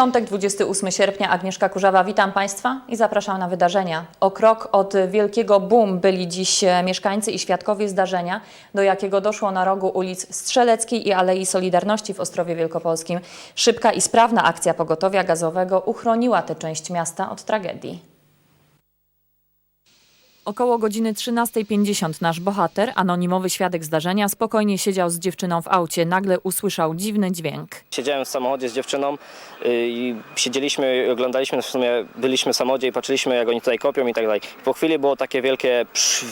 Piątek, 28 sierpnia, Agnieszka Kurzawa, witam Państwa i zapraszam na wydarzenia. O krok od wielkiego boom byli dziś e, mieszkańcy i świadkowie zdarzenia, do jakiego doszło na rogu ulic Strzeleckiej i Alei Solidarności w Ostrowie Wielkopolskim. Szybka i sprawna akcja pogotowia gazowego uchroniła tę część miasta od tragedii. Około godziny 13.50 nasz bohater, anonimowy świadek zdarzenia, spokojnie siedział z dziewczyną w aucie. Nagle usłyszał dziwny dźwięk. Siedziałem w samochodzie z dziewczyną y, i siedzieliśmy i oglądaliśmy, w sumie byliśmy w samochodzie i patrzyliśmy jak oni tutaj kopią i tak dalej. Po chwili było takie wielkie psz,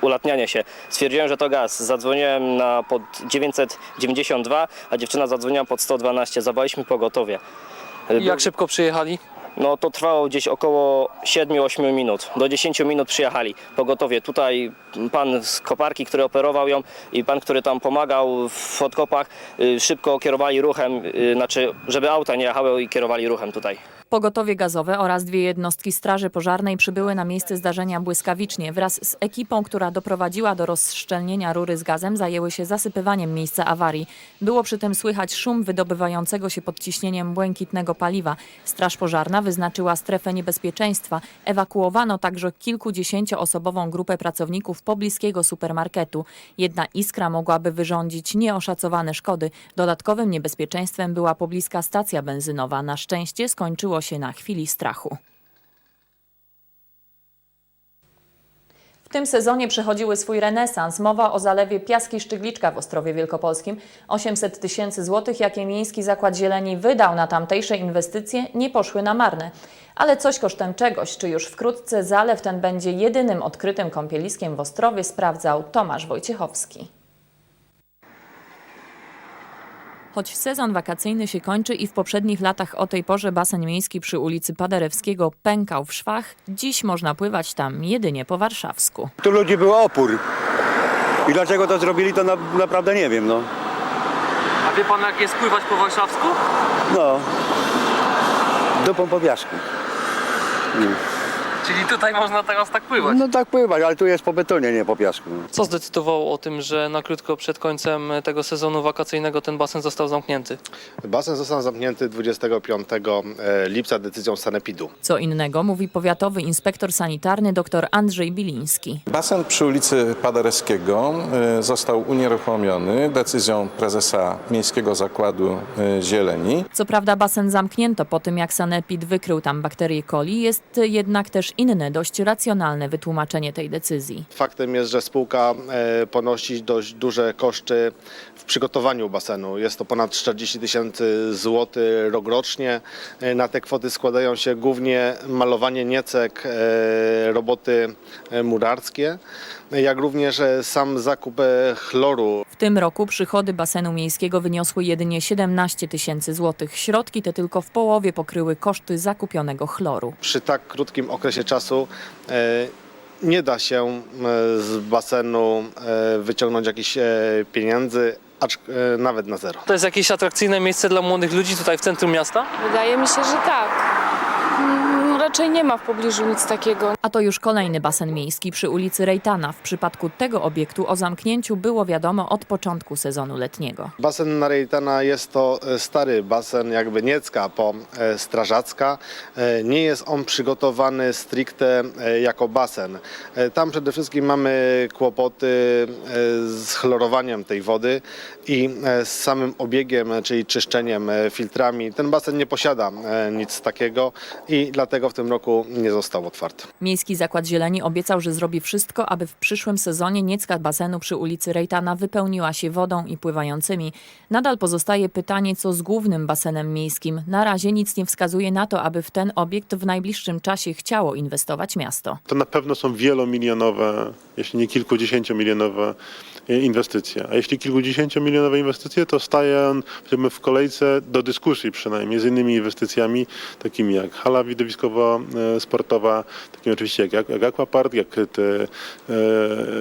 ulatnianie się. Stwierdziłem, że to gaz. Zadzwoniłem na pod 992, a dziewczyna zadzwoniła pod 112. Zabraliśmy pogotowie. Y, Jak szybko przyjechali? No to trwało gdzieś około 7-8 minut. Do 10 minut przyjechali pogotowie. Tutaj pan z koparki, który operował ją i pan, który tam pomagał w odkopach, y, szybko kierowali ruchem, y, znaczy żeby auta nie jechały i kierowali ruchem tutaj. Pogotowie gazowe oraz dwie jednostki Straży Pożarnej przybyły na miejsce zdarzenia błyskawicznie. Wraz z ekipą, która doprowadziła do rozszczelnienia rury z gazem, zajęły się zasypywaniem miejsca awarii. Było przy tym słychać szum wydobywającego się pod ciśnieniem błękitnego paliwa. Straż Pożarna wyznaczyła strefę niebezpieczeństwa. Ewakuowano także kilkudziesięcioosobową grupę pracowników pobliskiego supermarketu. Jedna iskra mogłaby wyrządzić nieoszacowane szkody. Dodatkowym niebezpieczeństwem była pobliska stacja benzynowa. Na szczęście skończyło się na chwili strachu. W tym sezonie przechodziły swój renesans. Mowa o zalewie Piaski Szczygliczka w Ostrowie Wielkopolskim. 800 tysięcy złotych, jakie Miejski Zakład Zieleni wydał na tamtejsze inwestycje, nie poszły na marne. Ale coś kosztem czegoś. Czy już wkrótce zalew ten będzie jedynym odkrytym kąpieliskiem w Ostrowie, sprawdzał Tomasz Wojciechowski. Choć sezon wakacyjny się kończy i w poprzednich latach o tej porze basen miejski przy ulicy Paderewskiego pękał w szwach, dziś można pływać tam jedynie po warszawsku. Tu ludzi był opór. I dlaczego to zrobili, to na, naprawdę nie wiem, no. A wie pan jak jest pływać po warszawsku? No. Dupą po piasku. Czyli tutaj można teraz tak pływać. No tak pływać, ale tu jest po betonie, nie po piasku. Co zdecydowało o tym, że na krótko przed końcem tego sezonu wakacyjnego ten basen został zamknięty? Basen został zamknięty 25 e, lipca decyzją Sanepidu. Co innego mówi powiatowy inspektor sanitarny dr Andrzej Biliński. Basen przy ulicy Paderewskiego y, został unieruchomiony decyzją prezesa Miejskiego Zakładu y, Zieleni. Co prawda basen zamknięto po tym, jak Sanepid wykrył tam bakterię coli, jest jednak też inne, dość racjonalne wytłumaczenie tej decyzji. Faktem jest, że spółka e, ponosi dość duże koszty w przygotowaniu basenu. Jest to ponad 40 tysięcy złotych rokrocznie. E, Na te kwoty składają się głównie malowanie niecek, e, roboty murarskie, jak również e, sam zakup e, chloru W tym roku przychody basenu miejskiego wyniosły jedynie 17 tysięcy złotych. Środki te tylko w połowie pokryły koszty zakupionego chloru. przy tak krótkim okresie czasu e, nie da się z basenu wyciągnąć jakichś pieniędzy, acz nawet na zero. To jest jakieś atrakcyjne miejsce dla młodych ludzi tutaj w centrum miasta? Wydaje mi się, że tak. Raczej nie ma w pobliżu nic takiego. A to już kolejny basen miejski przy ulicy Rejtana. W przypadku tego obiektu o zamknięciu było wiadomo od początku sezonu letniego. Basen na Rejtana jest to e, stary basen, jakby Niecka po e, Strażacka. E, Nie jest on przygotowany stricte jako basen. Tam przede wszystkim mamy kłopoty z chlorowaniem tej wody i z samym obiegiem, czyli czyszczeniem filtrami. Ten basen nie posiada nic takiego i dlatego w tym roku nie został otwarty. Miejski Zakład Zieleni obiecał, że zrobi wszystko, aby w przyszłym sezonie niecka basenu przy ulicy Rejtana wypełniła się wodą i pływającymi. Nadal pozostaje pytanie, co z głównym basenem miejskim. Na razie nic nie wskazuje na to, aby w ten obiekt w najbliższym czasie chciało inwestować miasto. To na pewno są wielomilionowe, jeśli nie kilkudziesięciomilionowe inwestycje. A jeśli kilkudziesięciomilionowe inwestycje, to stają wiemy, w kolejce do dyskusji przynajmniej z innymi inwestycjami, takimi jak hala widowiskowo-sportowa, takimi oczywiście jak, jak, aquapark, jak kryte, e,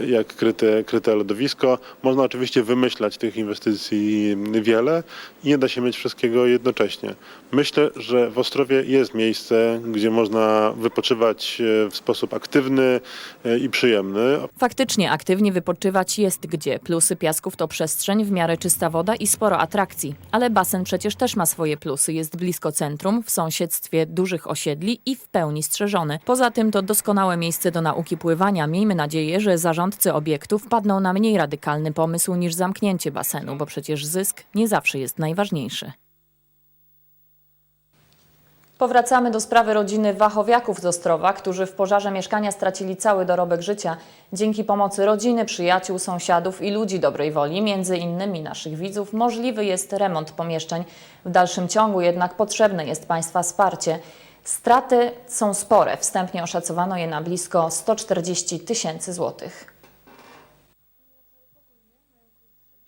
jak kryte, kryte lodowisko. Można oczywiście wymyślać tych inwestycji wiele i nie da się mieć wszystkiego jednocześnie. Myślę, że w Ostrowie jest miejsce, gdzie można wypoczywać e, w sposób aktywny e, i przyjemny. Faktycznie aktywnie wypoczywać jest gdzie. Plusy piasków to przestrzeń, w miarę czysta woda i sporo atrakcji. Ale basen przecież też ma swoje plusy. Jest blisko centrum, w sąsiedztwie dużych osiedli i w pełni strzeżony. Poza tym to doskonałe miejsce do nauki pływania. Miejmy nadzieję, że zarządcy obiektu wpadną na mniej radykalny pomysł niż zamknięcie basenu, bo przecież zysk nie zawsze jest najważniejszy. Powracamy do sprawy rodziny Wachowiaków z Ostrowa, którzy w pożarze mieszkania stracili cały dorobek życia. Dzięki pomocy rodziny, przyjaciół, sąsiadów i ludzi dobrej woli, między innymi naszych widzów, możliwy jest remont pomieszczeń. W dalszym ciągu jednak potrzebne jest Państwa wsparcie. Straty są spore. Wstępnie oszacowano je na blisko 140 tysięcy złotych.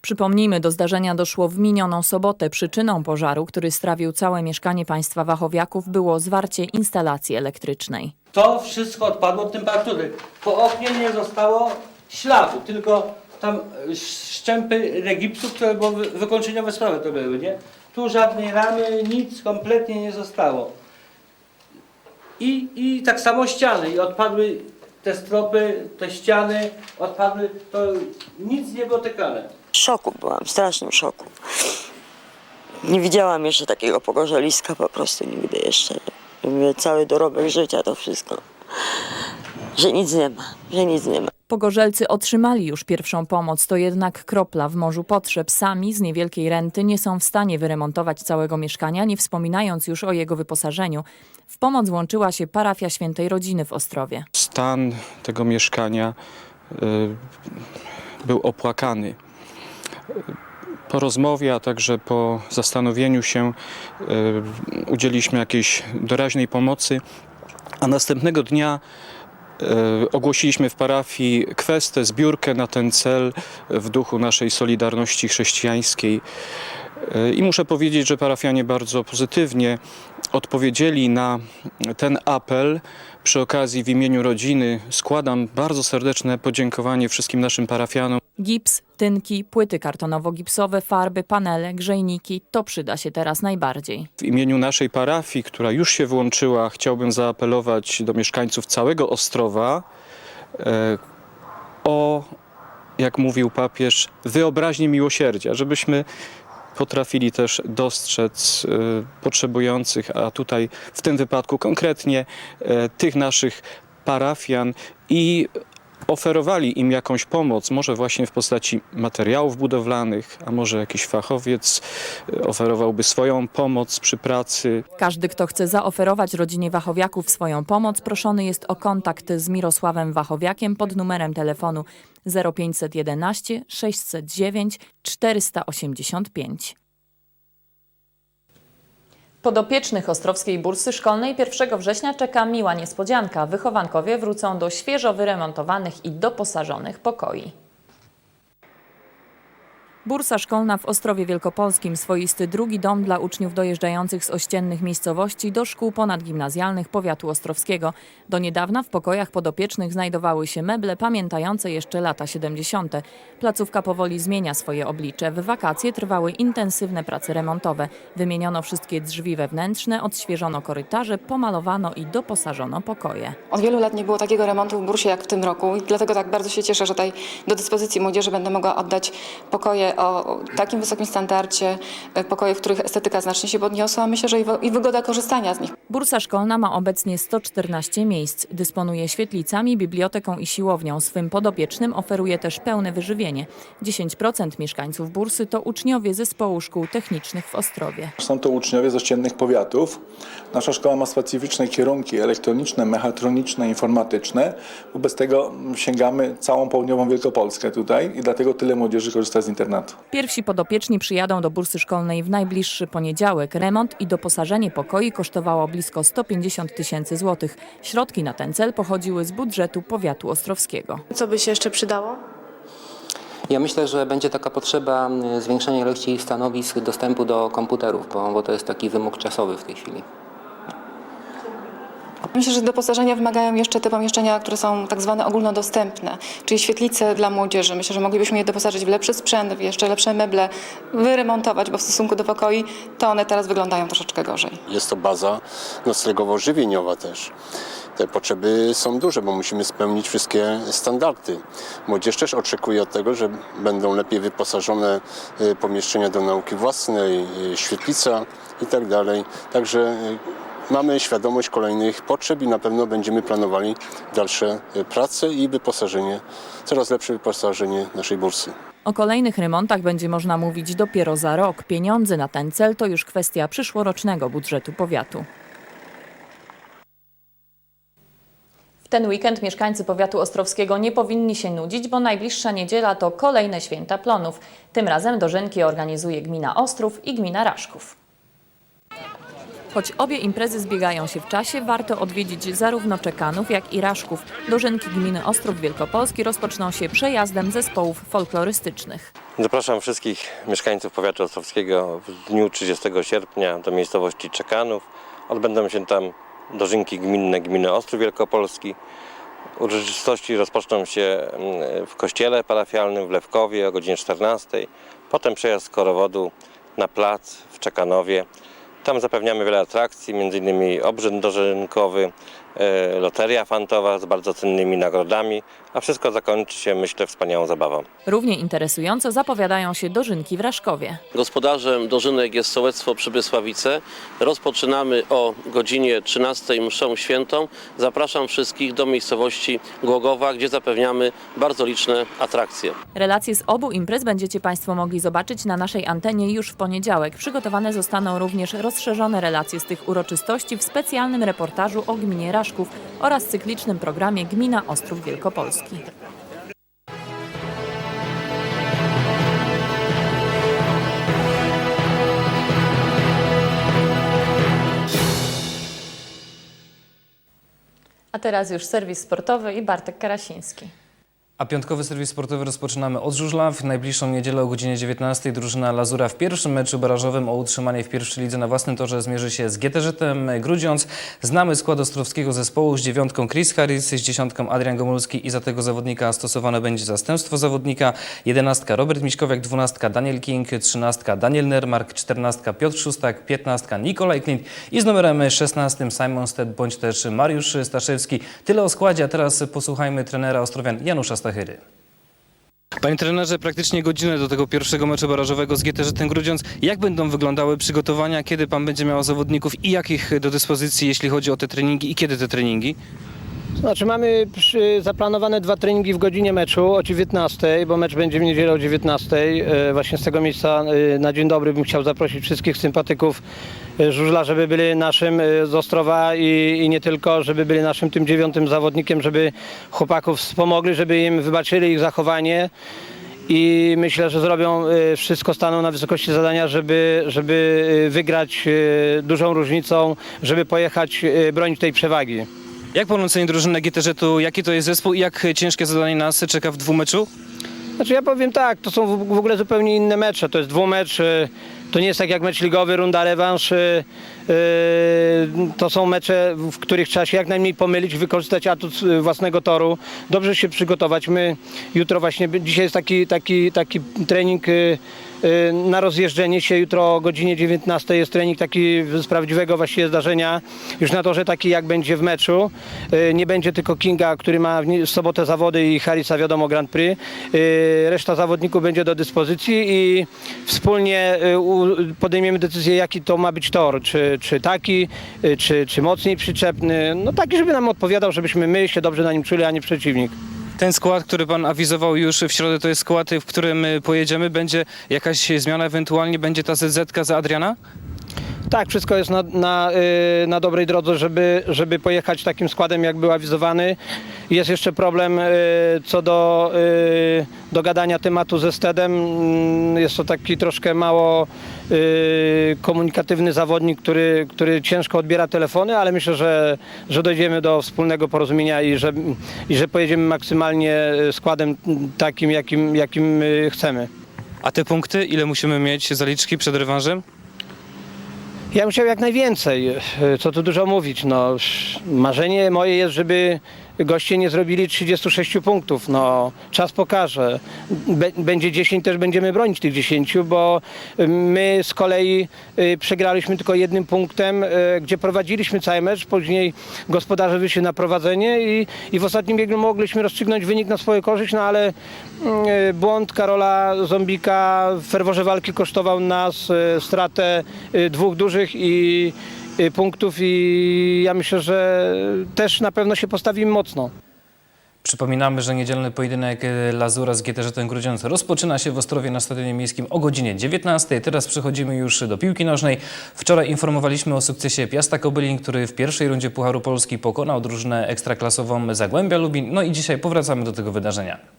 Przypomnijmy, do zdarzenia doszło w minioną sobotę. Przyczyną pożaru, który strawił całe mieszkanie państwa Wachowiaków, było zwarcie instalacji elektrycznej. To wszystko odpadło od temperatury. Po oknie nie zostało śladu, tylko tam e, szczępy regipsu, które były wy- wykończeniowe sprawy to były, nie? Tu żadnej ramy, nic kompletnie nie zostało. I, I tak samo ściany, i odpadły te stropy, te ściany, odpadły, to nic nie dotykane. W szoku byłam, w strasznym szoku. Nie widziałam jeszcze takiego pogorzeliska po prostu nigdy jeszcze. Mówię, cały dorobek życia to wszystko. Że nic nie ma, że nic nie ma. Pogorzelcy otrzymali już pierwszą pomoc, to jednak kropla w morzu potrzeb. Sami z niewielkiej renty nie są w stanie wyremontować całego mieszkania, nie wspominając już o jego wyposażeniu. W pomoc włączyła się parafia Świętej Rodziny w Ostrowie. stan tego mieszkania y, był opłakany. Po rozmowie, a także po zastanowieniu się y, udzieliliśmy jakiejś doraźnej pomocy, a następnego dnia y, ogłosiliśmy w parafii kwestę, zbiórkę na ten cel w duchu naszej solidarności chrześcijańskiej. Y, I muszę powiedzieć, że parafianie bardzo pozytywnie odpowiedzieli na ten apel. Przy okazji w imieniu rodziny składam bardzo serdeczne podziękowanie wszystkim naszym parafianom. Gips, tynki, płyty kartonowo-gipsowe, farby, panele, grzejniki to przyda się teraz najbardziej. W imieniu naszej parafii, która już się włączyła, chciałbym zaapelować do mieszkańców całego Ostrowa e, o, jak mówił papież, wyobraźnię miłosierdzia, żebyśmy potrafili też dostrzec e, potrzebujących, a tutaj w tym wypadku konkretnie e, tych naszych parafian i oferowali im jakąś pomoc, może właśnie w postaci materiałów budowlanych, a może jakiś fachowiec e, oferowałby swoją pomoc przy pracy. Każdy, kto chce zaoferować rodzinie Wachowiaków swoją pomoc, proszony jest o kontakt z Mirosławem Wachowiakiem pod numerem telefonu 0511 609 485. Podopiecznych Ostrowskiej Bursy Szkolnej 1 września czeka miła niespodzianka. Wychowankowie wrócą do świeżo wyremontowanych i doposażonych pokoi. Bursa szkolna w Ostrowie Wielkopolskim, swoisty drugi dom dla uczniów dojeżdżających z ościennych miejscowości do szkół ponadgimnazjalnych powiatu ostrowskiego. Do niedawna w pokojach podopiecznych znajdowały się meble pamiętające jeszcze lata 70. Placówka powoli zmienia swoje oblicze. W wakacje trwały intensywne prace remontowe. Wymieniono wszystkie drzwi wewnętrzne, odświeżono korytarze, pomalowano i doposażono pokoje. Od wielu lat nie było takiego remontu w Bursie jak w tym roku i dlatego tak bardzo się cieszę, że tutaj do dyspozycji młodzieży będę mogła oddać pokoje o takim wysokim standardzie, e, pokoje, w których estetyka znacznie się podniosła, a myślę, że i wygoda korzystania z nich. Bursa szkolna ma obecnie 114 miejsc. Dysponuje świetlicami, biblioteką i siłownią. Swym podopiecznym oferuje też pełne wyżywienie. 10% mieszkańców Bursy to uczniowie zespołu szkół technicznych w Ostrowie. Są to uczniowie z ościennych powiatów. Nasza szkoła ma specyficzne kierunki elektroniczne, mechatroniczne, informatyczne. Wobec tego sięgamy całą południową Wielkopolskę tutaj i dlatego tyle młodzieży korzysta z internatu. Pierwsi podopieczni przyjadą do bursy szkolnej w najbliższy poniedziałek. Remont i doposażenie pokoi kosztowało blisko 150 tysięcy złotych. Środki na ten cel pochodziły z budżetu powiatu ostrowskiego. Co by się jeszcze przydało? Ja myślę, że będzie taka potrzeba y, zwiększenia ilości stanowisk dostępu do komputerów, bo, bo to jest taki wymóg czasowy w tej chwili. Myślę, że doposażenia wymagają jeszcze te pomieszczenia, które są tak zwane ogólnodostępne, czyli świetlice dla młodzieży. Myślę, że moglibyśmy je doposażyć w lepszy sprzęt, w jeszcze lepsze meble, wyremontować, bo w stosunku do pokoi to one teraz wyglądają troszeczkę gorzej. Jest to baza noclegowo-żywieniowa też. Te potrzeby są duże, bo musimy spełnić wszystkie standardy. Młodzież też oczekuje od tego, że będą lepiej wyposażone y, pomieszczenia do nauki własnej, y, świetlica i tak dalej. Także y, mamy świadomość kolejnych potrzeb i na pewno będziemy planowali dalsze y, prace i wyposażenie, coraz lepsze wyposażenie naszej bursy. O kolejnych remontach będzie można mówić dopiero za rok. Pieniądze na ten cel to już kwestia przyszłorocznego budżetu powiatu. W ten weekend mieszkańcy powiatu ostrowskiego nie powinni się nudzić, bo najbliższa niedziela to kolejne święta plonów. Tym razem dożynki organizuje gmina Ostrów i gmina Raszków. Choć obie imprezy zbiegają się w czasie, warto odwiedzić zarówno Czekanów, jak i Raszków. Dożynki gminy Ostrów Wielkopolski rozpoczną się przejazdem zespołów folklorystycznych. Zapraszam wszystkich mieszkańców powiatu ostrowskiego w dniu 30 sierpnia do miejscowości Czekanów. Odbędą się tam dożynki gminne gminy Ostrów Wielkopolski. Uroczystości rozpoczną się mm, w kościele parafialnym w Lewkowie o godzinie 14. Potem przejazd korowodu na plac w Czekanowie. Tam zapewniamy wiele atrakcji, m.in. obrzęd dożynkowy, loteria fantowa z bardzo cennymi nagrodami, a wszystko zakończy się, myślę, wspaniałą zabawą. Równie interesująco zapowiadają się dożynki w Raszkowie. Gospodarzem dożynek jest sołectwo Przybysławice. Rozpoczynamy o godzinie 13 mszą świętą. Zapraszam wszystkich do miejscowości Głogowa, gdzie zapewniamy bardzo liczne atrakcje. Relacje z obu imprez będziecie Państwo mogli zobaczyć na naszej antenie już w poniedziałek. Przygotowane zostaną również rozszerzone relacje z tych uroczystości w specjalnym reportażu o gminie Raszków oraz cyklicznym programie Gmina Ostrów Wielkopolski. A teraz już serwis sportowy i Bartek Karasiński. A piątkowy serwis sportowy rozpoczynamy od żużla. W najbliższą niedzielę o godzinie 19 drużyna Lazura w pierwszym meczu barażowym o utrzymanie w pierwszej lidze na własnym torze zmierzy się z GTŻ-em Grudziądz. Znamy skład ostrowskiego zespołu z dziewiątką Chris Harris, z dziesiątką Adrian Gomulski i za tego zawodnika stosowane będzie zastępstwo zawodnika. Jedenastka Robert Miśkowiak, dwunastka Daniel King, trzynastka Daniel Nermark, czternastka Piotr Szustak, piętnastka Nikolaj Klint i z numerem 16 Simon Stead bądź też Mariusz Staszewski. Tyle o składzie, a teraz posłuchajmy trenera Ostrowian Janusza Panie trenerze, praktycznie godzinę do tego pierwszego meczu barażowego z GTŻ Grudziądz. Jak będą wyglądały przygotowania, kiedy pan będzie miał zawodników i jakich do dyspozycji, jeśli chodzi o te treningi i kiedy te treningi? Znaczy mamy przy, zaplanowane dwa treningi w godzinie meczu o 19, bo mecz będzie w niedzielę o 19. E, Właśnie z tego miejsca e, na dzień dobry bym chciał zaprosić wszystkich sympatyków e, żużla, żeby byli naszym z Ostrowa i, i nie tylko, żeby byli naszym tym dziewiątym zawodnikiem, żeby chłopaków wspomogli, żeby im wybaczyli ich zachowanie. I myślę, że zrobią wszystko, staną na wysokości zadania, żeby, żeby wygrać dużą różnicą, żeby pojechać, bronić tej przewagi. Jak pan oceni drużynę GTŻ-u, jaki to jest zespół i jak ciężkie zadanie nas czeka w dwumeczu? Znaczy ja powiem tak, to są w ogóle zupełnie inne mecze. To jest dwumecz, y, to nie jest tak jak mecz ligowy, runda rewanż. y, y, To są mecze, w których trzeba się jak najmniej pomylić, wykorzystać atut własnego toru, dobrze się przygotować. My jutro właśnie, dzisiaj jest taki, taki, taki trening na rozjeżdżenie się. Jutro o godzinie 19 jest trening taki z prawdziwego właściwie zdarzenia. Już na torze taki jak będzie w meczu. Y, Nie będzie tylko Kinga, który ma w sobotę zawody i Harisa wiadomo Grand Prix. Y, Reszta zawodników będzie do dyspozycji i wspólnie y, podejmiemy decyzję jaki to ma być tor. Czy, czy taki, y, czy, czy mocniej przyczepny. No taki, żeby nam odpowiadał, żebyśmy my się dobrze na nim czuli, a nie przeciwnik. Ten skład, który pan awizował już w środę, to jest skład, w którym pojedziemy. Będzie jakaś zmiana, ewentualnie będzie ta ZZ za Adriana? Tak, wszystko jest na, na, y, na dobrej drodze, żeby, żeby pojechać takim składem, jak był awizowany. Jest jeszcze problem y, co do y, dogadania tematu ze Stedem. Mm, Jest to taki troszkę mało komunikatywny zawodnik, który, który ciężko odbiera telefony, ale myślę, że, że dojdziemy do wspólnego porozumienia i że, i że pojedziemy maksymalnie składem takim, jakim, jakim chcemy. A te punkty, ile musimy mieć zaliczki przed rewanżem? Ja bym chciał jak najwięcej. E, Co tu dużo mówić. No, marzenie moje jest, żeby goście nie zrobili 36 punktów. No, czas pokaże. Bę- Będzie 10, też będziemy bronić tych 10, bo my z kolei y, przegraliśmy tylko jednym punktem, y, gdzie prowadziliśmy cały mecz. Później gospodarze wyszli na prowadzenie i, i w ostatnim biegu mogliśmy rozstrzygnąć wynik na swoją korzyść, no ale y, błąd Karola Zombika w ferworze walki kosztował nas y, stratę y, dwóch dużych i y, punktów i ja myślę, że też na pewno się postawimy mocno. Przypominamy, że niedzielny pojedynek e, Lazura z GTŻ Grudziądz rozpoczyna się w Ostrowie na Stadionie Miejskim o godzinie 19. Teraz przechodzimy już do piłki nożnej. Wczoraj informowaliśmy o sukcesie Piasta Kobylin, który w pierwszej rundzie Pucharu Polski pokonał drużynę ekstraklasową Zagłębia Lubin. No i dzisiaj powracamy do tego wydarzenia.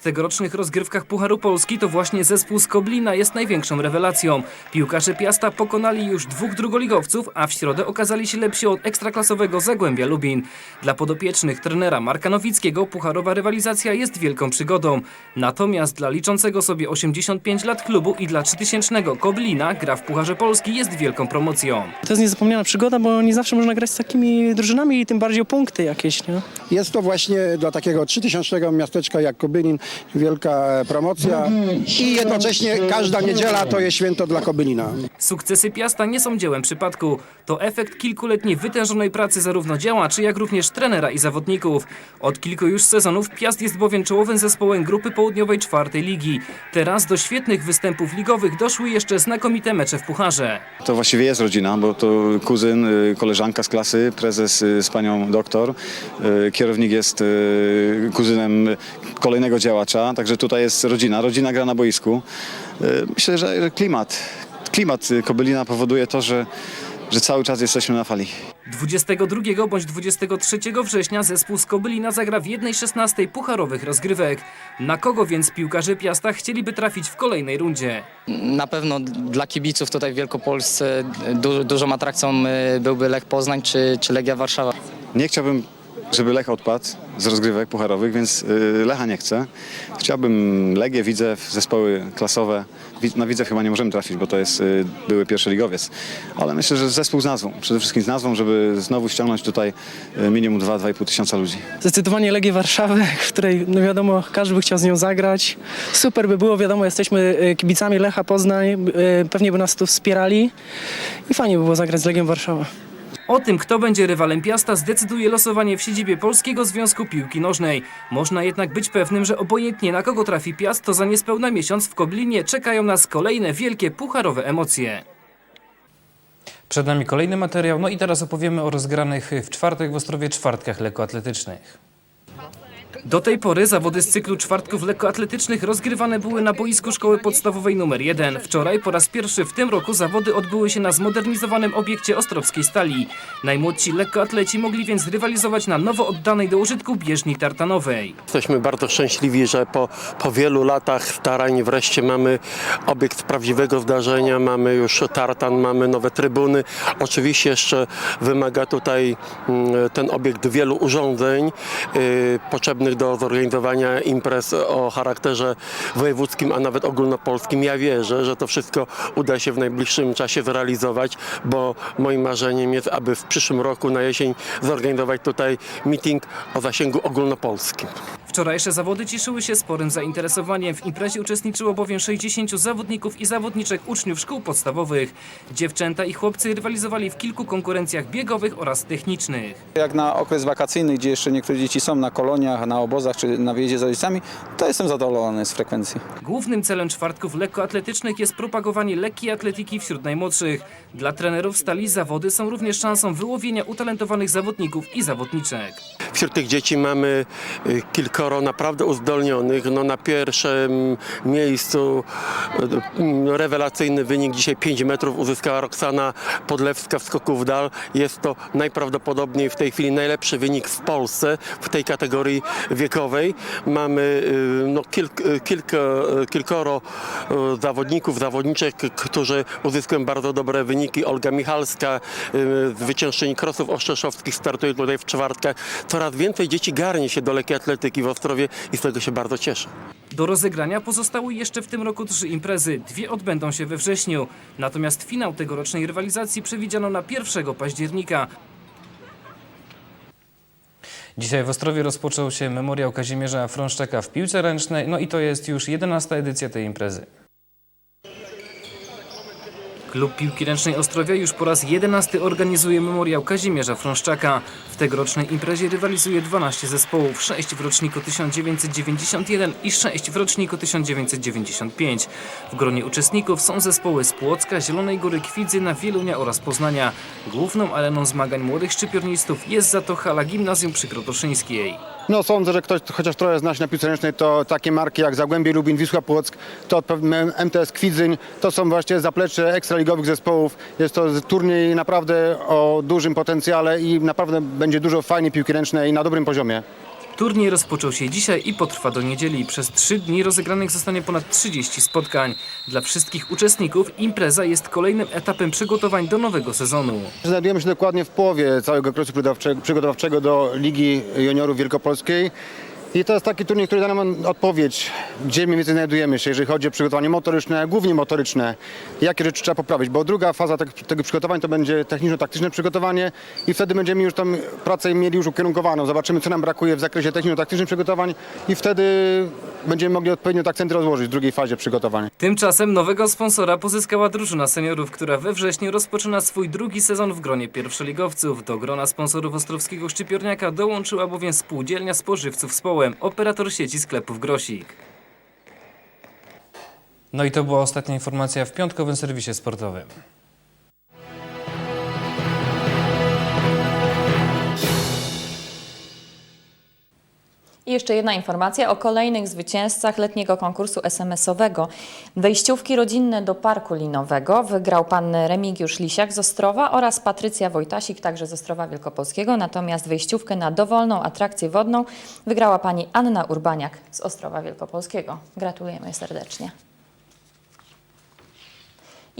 W tegorocznych rozgrywkach Pucharu Polski to właśnie zespół z Koblina jest największą rewelacją. Piłkarze Piasta pokonali już dwóch drugoligowców, a w środę okazali się lepsi od ekstraklasowego Zagłębia Lubin. Dla podopiecznych trenera Marka Nowickiego pucharowa rywalizacja jest wielką przygodą. Natomiast dla liczącego sobie 85 lat klubu i dla 3000 Koblina gra w Pucharze Polski jest wielką promocją. To jest niezapomniana przygoda, bo nie zawsze można grać z takimi drużynami i tym bardziej o punkty jakieś, nie? Jest to właśnie dla takiego 3000 miasteczka jak Kobylin wielka promocja i jednocześnie każda niedziela to jest święto dla Kobylina. Sukcesy Piasta nie są dziełem przypadku. To efekt kilkuletniej wytężonej pracy zarówno działaczy, jak również trenera i zawodników. Od kilku już sezonów Piast jest bowiem czołowym zespołem grupy południowej czwartej ligi. Teraz do świetnych występów ligowych doszły jeszcze znakomite mecze w Pucharze. To właściwie jest rodzina, bo to kuzyn, y, koleżanka z klasy, prezes y, z panią doktor, y, kierownik jest kuzynem kolejnego działacza, także tutaj jest rodzina. Rodzina gra na boisku. Y, Myślę, że że klimat, klimat y, Kobylina powoduje to, że, że cały czas jesteśmy na fali. 22 bądź 23 września zespół z Kobylina zagra w 1.16 pucharowych rozgrywek. Na kogo więc piłkarze Piasta chcieliby trafić w kolejnej rundzie? Na pewno dla kibiców tutaj w Wielkopolsce du dużą atrakcją y, byłby Lech Poznań czy, czy Legia Warszawa. Nie chciałbym, żeby Lech odpadł z rozgrywek pucharowych, więc y, Lecha nie chcę. Chciałbym Legię, Widzew, zespoły klasowe. Na Widzew chyba nie możemy trafić, bo to jest y, były pierwszy ligowiec. Ale myślę, że zespół z nazwą. Przede wszystkim z nazwą, żeby znowu ściągnąć tutaj y, minimum 2-2,5 tysiąca ludzi. Zdecydowanie Legię Warszawy, w której no wiadomo, każdy by chciał z nią zagrać. Super by było, wiadomo, jesteśmy kibicami Lecha Poznań, pewnie by nas tu wspierali i fajnie by było zagrać z Legią Warszawa. O tym, kto będzie rywalem Piasta, zdecyduje losowanie w siedzibie Polskiego Związku Piłki Nożnej. Można jednak być pewnym, że obojętnie na kogo trafi Piast, to za niespełna miesiąc w Koblinie czekają nas kolejne wielkie pucharowe emocje. Przed nami kolejny materiał, no i teraz opowiemy o rozgranych w czwartek w Ostrowie czwartkach lekkoatletycznych. Do tej pory zawody z cyklu czwartków lekkoatletycznych rozgrywane były na boisku szkoły podstawowej nr 1. Wczoraj po raz pierwszy w tym roku zawody odbyły się na zmodernizowanym obiekcie Ostrowskiej Stali. Najmłodsi lekkoatleci mogli więc rywalizować na nowo oddanej do użytku bieżni tartanowej. Jesteśmy bardzo szczęśliwi, że po, po wielu latach starań wreszcie mamy obiekt prawdziwego zdarzenia, mamy już tartan, mamy nowe trybuny. Oczywiście jeszcze wymaga tutaj mm, ten obiekt wielu urządzeń y, potrzebnych do zorganizowania imprez o charakterze wojewódzkim, a nawet ogólnopolskim. Ja wierzę, że to wszystko uda się w najbliższym czasie zrealizować, bo moim marzeniem jest, aby w przyszłym roku na jesień zorganizować tutaj meeting o zasięgu ogólnopolskim. Wczorajsze zawody cieszyły się sporym zainteresowaniem. W imprezie uczestniczyło bowiem 60 zawodników i zawodniczek uczniów szkół podstawowych. Dziewczęta i chłopcy rywalizowali w kilku konkurencjach biegowych oraz technicznych. Jak na okres wakacyjny, gdzie jeszcze niektóre dzieci są na koloniach, na obozach czy na wyjeździe z rodzicami, to jestem zadowolony z frekwencji. Głównym celem czwartków lekkoatletycznych jest propagowanie lekkiej atletyki wśród najmłodszych. Dla trenerów stali zawody są również szansą wyłowienia utalentowanych zawodników i zawodniczek. Wśród tych dzieci mamy y, kilka kilkoro naprawdę uzdolnionych. No, na pierwszym miejscu e, rewelacyjny wynik dzisiaj 5 metrów uzyskała Roxana Podlewska w skoku w dal. Jest to najprawdopodobniej w tej chwili najlepszy wynik w Polsce w tej kategorii wiekowej. Mamy y, no, kilk, y, kilka, y, kilkoro zawodników, zawodniczek, którzy uzyskują bardzo dobre wyniki. Olga Michalska, zwyciężczyni krosów oszczeszowskich, startuje tutaj w czwartkach. Coraz więcej dzieci garnie się do lekkiej atletyki w Ostrowie i z tego się bardzo cieszę. Do rozegrania pozostały jeszcze w tym roku trzy imprezy. Dwie odbędą się we wrześniu. Natomiast finał tegorocznej rywalizacji przewidziano na 1 października. Dzisiaj w Ostrowie rozpoczął się memoriał Kazimierza Frąszczaka w piłce ręcznej. No i to jest już 11 edycja tej imprezy. Klub Piłki Ręcznej Ostrowia już po raz 11 organizuje memoriał Kazimierza Frąszczaka. W tegorocznej imprezie rywalizuje 12 zespołów, 6 w roczniku 1991 i 6 w roczniku 1995. W gronie uczestników są zespoły z Płocka, Zielonej Góry, Kwidzyna, Wielunia oraz Poznania. Główną areną zmagań młodych szczypiornistów jest za to hala Gimnazjum przy Krotoszyńskiej. No sądzę, że ktoś chociaż trochę zna się na piłce ręcznej, to takie marki jak Zagłębie Lubin, Wisła Płock, to MTS Kwidzyń, to są właśnie zaplecze ekstraligowych zespołów. Jest to turniej naprawdę o dużym potencjale i naprawdę będzie dużo fajnej piłki ręcznej na dobrym poziomie. Turniej rozpoczął się dzisiaj i potrwa do niedzieli. Przez trzy dni rozegranych zostanie ponad 30 spotkań. Dla wszystkich uczestników impreza jest kolejnym etapem przygotowań do nowego sezonu. Znajdujemy się dokładnie w połowie całego okresu przygotowawczego, do Ligi Juniorów Wielkopolskiej. I to jest taki turniej, który da nam odpowiedź, gdzie mniej więcej znajdujemy się, jeżeli chodzi o przygotowanie motoryczne, głównie motoryczne, jakie rzeczy trzeba poprawić, bo druga faza tego, przygotowania to będzie techniczno-taktyczne przygotowanie i wtedy będziemy już tą pracę mieli już ukierunkowaną. Zobaczymy, co nam brakuje w zakresie techniczno-taktycznych przygotowań i wtedy będziemy mogli odpowiednio akcenty rozłożyć w drugiej fazie przygotowań. Tymczasem nowego sponsora pozyskała drużyna seniorów, która we wrześniu rozpoczyna swój drugi sezon w gronie pierwszoligowców. Do grona sponsorów Ostrowskiego Szczypiorniaka dołączyła bowiem spółdzielnia spożywców z Operator sieci sklepów Grosik. No i to była ostatnia informacja w piątkowym serwisie sportowym. I jeszcze jedna informacja o kolejnych zwycięzcach letniego konkursu SMS-owego. Wejściówki rodzinne do Parku Linowego wygrał pan Remigiusz Lisiak z Ostrowa oraz Patrycja Wojtasik, także z Ostrowa Wielkopolskiego. Natomiast wejściówkę na dowolną atrakcję wodną wygrała pani Anna Urbaniak z Ostrowa Wielkopolskiego. Gratulujemy serdecznie.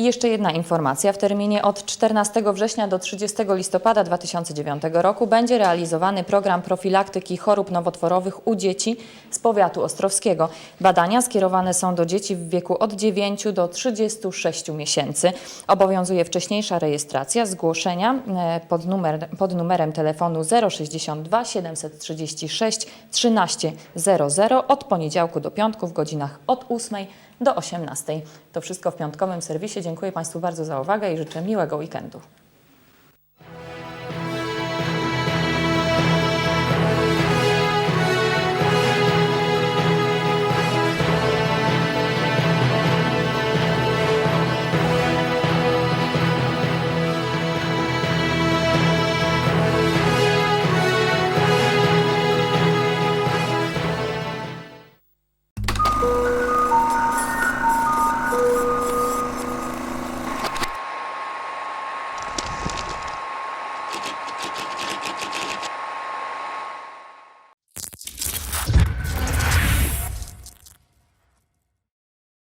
I jeszcze jedna informacja. W terminie od 14 września do 30 listopada 2009 roku będzie realizowany program profilaktyki chorób nowotworowych u dzieci z powiatu ostrowskiego. Badania skierowane są do dzieci w wieku od 9 do 36 miesięcy. Obowiązuje wcześniejsza rejestracja, zgłoszenia e, pod, numer, pod numerem telefonu 062 736 1300 od poniedziałku do piątku w godzinach od 8 do 18. To wszystko w piątkowym serwisie. Dziękuję Państwu bardzo za uwagę i życzę miłego weekendu.